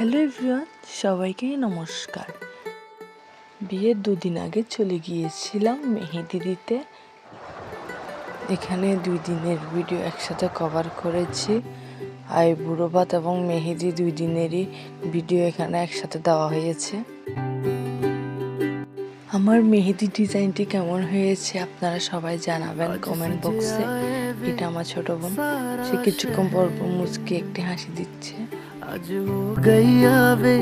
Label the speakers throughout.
Speaker 1: Hello everyone, সবাইকে নমস্কার। বিয়ের দুদিন আগে চলে গিয়েছিলাম মেহেদি দিতে। এখানে দুই দিনের ভিডিও একসাথে কভার করেছি। আর বুড়োভাত এবং মেহেদি দুই দিনেরই ভিডিও এখানে একসাথে দেওয়া হয়েছে। আমার মেহেদি ডিজাইনটি কেমন হয়েছে আপনারা সবাই জানাবেন কমেন্ট বক্সে এটা আমার ছোট বোন, সে কিছুক্ষণ পর মুচকে একটি হাসি দিচ্ছে।
Speaker 2: ਅੱਜ ਹੋ ਗਈ ਆਵੇ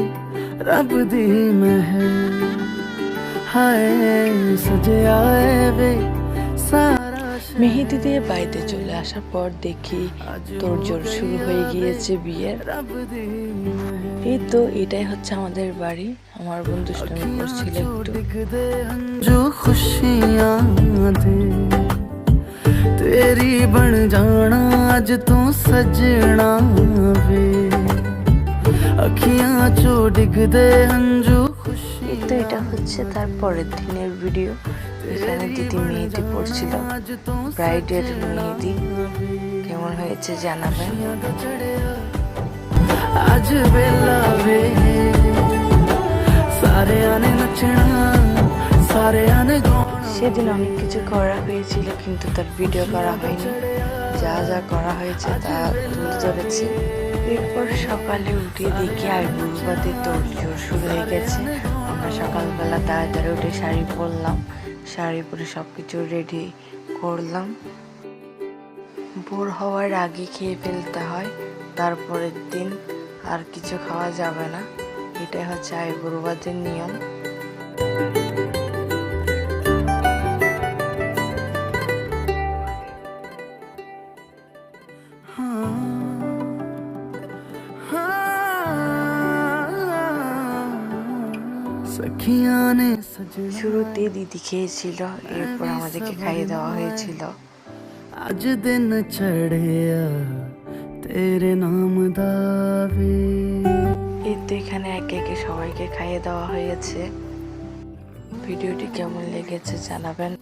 Speaker 2: ਰੱਬ ਦੀ ਮਹਿਰ ਹਾਏ ਸਜਿਆ ਏ ਵੇ ਸਾਰਾ
Speaker 1: মেহেদি দিয়ে বাড়িতে চলে আসার পর দেখি তোড়জোড় শুরু হয়ে গিয়েছে বিয়ের
Speaker 2: ਰੱਬ ਦੀ ਮਹਿਰ
Speaker 1: এই তো এটাই হচ্ছে আমাদের বাড়ি আমার বন্ধু দুষ্টামি করছিল একটু
Speaker 2: ਡਿੱਗਦੇ ਹੰਝੂ ਖੁਸ਼ੀਆਂ ਦੇ ਤੇਰੀ ਬਣ ਜਾਣਾ
Speaker 1: তো এটা হচ্ছে তার পরের দিনের ভিডিও এখানে দিদি মেহেদি পড়ছিল ব্রাইডের মেহেদি। কেমন হয়েছে জানাবেন?
Speaker 2: আজ বেলা বে সারে আনে নচনা সারে আনে
Speaker 1: সেদিন অনেক কিছু করা হয়েছিল কিন্তু তার ভিডিও করা হয়নি। যা যা করা হয়েছে তা তুলে ধরেছি। এরপর সকালে উঠে দেখি আর গুরুবাদের তোড়জোড় শুরু হয়ে গেছে। আমরা সকালবেলা তাড়াতাড়ি উঠে শাড়ি পরলাম। শাড়ি পরে সব কিছু রেডি করলাম। ভোর হওয়ার আগে খেয়ে ফেলতে হয়, তারপরের দিন আর কিছু খাওয়া যাবে না। এটাই হচ্ছে আই গুরুবাদের নিয়ম। শুরুতে দিদি খেয়েছিল এরপর আমাদেরকে খাইয়ে দেওয়া হয়েছিল।
Speaker 2: আজ দিন চড়িয়া তেরে নাম দাবে।
Speaker 1: এই এখানে একে একে সবাইকে খাইয়ে দেওয়া হয়েছে। ভিডিওটি কেমন লেগেছে জানাবেন।